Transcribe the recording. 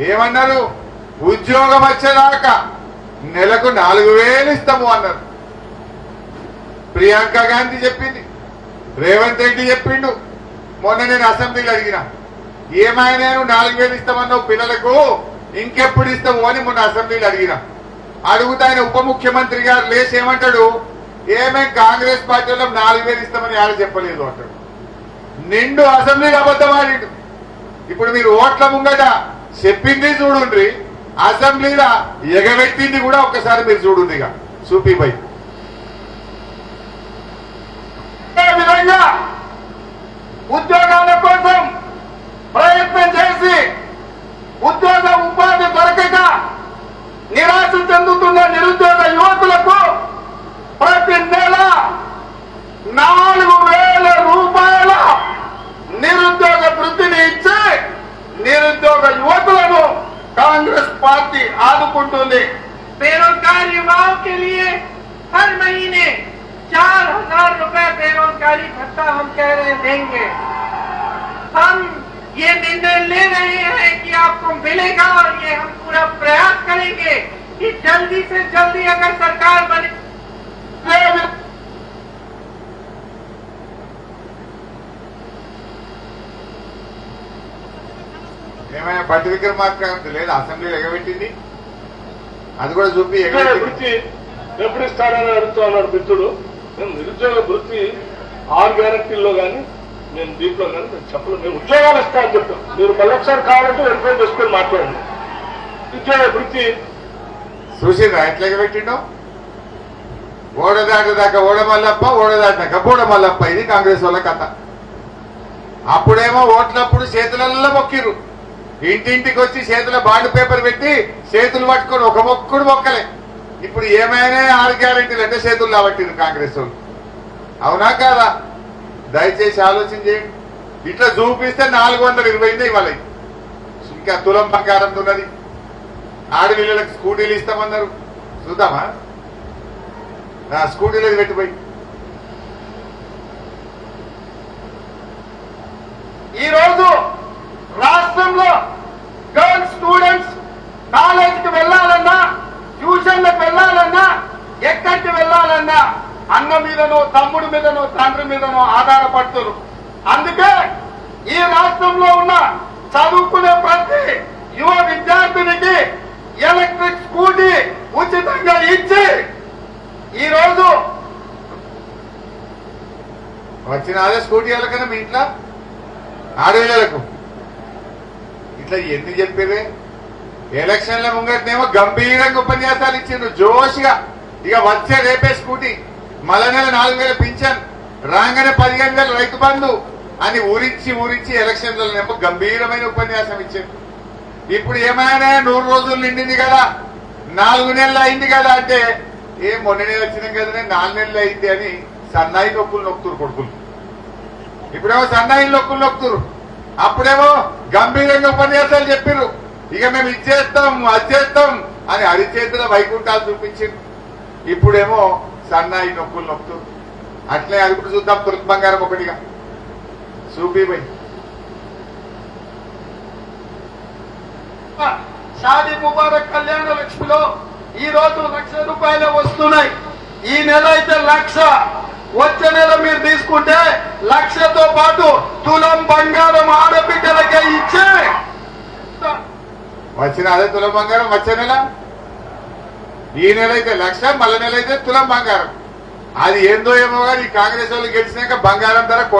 ఏమన్నారు? ఉద్యోగం వచ్చేదాకా నెలకు నాలుగు వేలు ఇస్తాము అన్నారు. ప్రియాంక గాంధీ చెప్పింది. రేవంత్ రెడ్డి చెప్పిండు. మొన్న నేను అసెంబ్లీలో అడిగిన ఏమైనా నాలుగు వేలు ఇస్తామన్నావు పిల్లలకు? ఇంకెప్పుడు ఇస్తాము అని మొన్న అసెంబ్లీలో అడిగిన. అడుగుతా ఆయన ఉప ముఖ్యమంత్రి గారు లేచి ఏమంటాడు? ఏమేం కాంగ్రెస్ పార్టీ వాళ్ళం నాలుగు వేలు ఇస్తామని ఆడ చెప్పలేదు అంటాడు. నిండు అసెంబ్లీ అబద్ధం ఆడిండు. ఇప్పుడు మీరు ఓట్ల ముంగట చెప్పింది చూడుండ్రి. అసెంబ్లీలో ఎగబెట్టింది కూడా ఒకసారి మీరు చూడుండ్రి ఇక పార్టీ ఆదుకుంటుంది बेरोजगार युवाओं के लिए हर महीने चार हजार रूपए बेरोजगारी भत्ता हम कह रहे देंगे हम ये निर्णय ले रहे हैं कि आपको मिलेगा और ये हम पूरा प्रयास करेंगे कि जल्दी से जल्दी अगर सरकार बने ఏమైనా బట్టి విక్రమార్క లేదా అసెంబ్లీలో ఎగబెట్టింది అది కూడా చూపి వృత్తి ఎప్పుడు ఇస్తారని అడుగుతూ అన్నాడు మిత్రుడు. నేను నిరుద్యోగ వృత్తి ఆరు గ్యారంటీల్లో కానీ నేను దీంట్లో కానీ నేను చెప్పలేదు నేను ఉద్యోగాలు ఇస్తానని చెప్తాను మీరు మళ్ళీ ఒకసారి కావాలంటే వెరిఫై చేసుకొని మాట్లాడండి. నిరుద్యోగ వృత్తి చూసిందా? ఎట్లా ఎగబెట్టిండో? ఓడదాట దాకా ఓడమల్లప్ప ఓడదాటాక బోడమల్లప్ప. ఇది కాంగ్రెస్ వాళ్ళ కథ. అప్పుడేమో ఓట్లప్పుడు చేతులల్లో మొక్కిరు ఇంటింటికి వచ్చి చేతుల బాండ్ పేపర్ పెట్టి చేతులు పట్టుకొని ఒక మొక్కుడు మొక్కలే. ఇప్పుడు ఏమైనా ఆరు గ్యారెంటీలు అంటే చేతులు లాబట్టిరు కాంగ్రెస్ అవునా కాదా? దయచేసి ఆలోచన చేయండి. ఇట్లా చూపిస్తే నాలుగు వందల ఇరవై ఇవాళ ఇంకా తులం బంగారం ఉన్నది. ఆడపిల్లలకు స్కూటీలు ఇస్తామన్నారు. చూద్దామా? నా స్కూటీలు పెట్టిపోయి. అన్న మీదనో తమ్ముడి మీదనో తండ్రి మీదనో ఆధారపడుతున్నారు అందుకే ఈ రాష్ట్రంలో ఉన్న చదువుకునే ప్రతి యువ విద్యార్థినికి ఎలక్ట్రిక్ స్కూటీ ఉచితంగా ఇచ్చి ఈ రోజు వచ్చిన అదే స్కూటీ వెళ్ళకనే మీ ఇంట్లో? ఆడపిల్లలకు ఇట్లా ఎందుకు చెప్పేది ఎలక్షన్ల ముంగటనేమో గంభీరంగా ఉపన్యాసాలు ఇచ్చిండ్రు జోష్గా. ఇక వచ్చే రేపే స్కూటీ. మల నెల నాలుగు వేల పింఛన్ రాగానే పదిహేను వేల రైతు బంధు అని ఊరించి ఊరించి ఎలక్షన్లనేమో గంభీరమైన ఉపన్యాసం ఇచ్చింది ఇప్పుడు ఏమైనా నూరు రోజులు నిండింది కదా నాలుగు నెలలు అయింది కదా అంటే ఏ మొన్ననే వచ్చినాం కదనే నాలుగు నెలలు అయింది అని సన్నాయి నొక్కులు నొక్కుతురు కొడుకులు. ఇప్పుడేమో సన్నాయి నొక్కులు నొక్కుతురు. అప్పుడేమో గంభీరంగా ఉపన్యాసాలు చెప్పిర్రు ఇక మేము ఇచ్చేస్తాం అది చేస్తాం అని అరిచేతుల వైకుంఠాలు చూపించింది. ఇప్పుడేమో సన్నాయి నొక్కులు నొక్కుతురు అట్లే అది కూడా చూద్దాం తులసి బంగారం ఒకటిగా చూపిపోయి షాదీ ముబారక్ కళ్యాణ లక్ష్మిలో ఈ రోజు లక్ష రూపాయలు వస్తున్నాయి. ఈ నెల అయితే లక్ష. వచ్చే నెల మీరు తీసుకుంటే లక్షతో పాటు తులం బంగారం ఆడబిడ్డలకే ఇచ్చే. వచ్చిన అదే తులం బంగారం వచ్చే నెల? ఈ నెల అయితే లక్ష మళ్ళీ నెల అయితే తులం బంగారం. అది ఏందో ఏమో కానీ ఈ కాంగ్రెస్ వాళ్ళు గెలిచినాక బంగారం ధర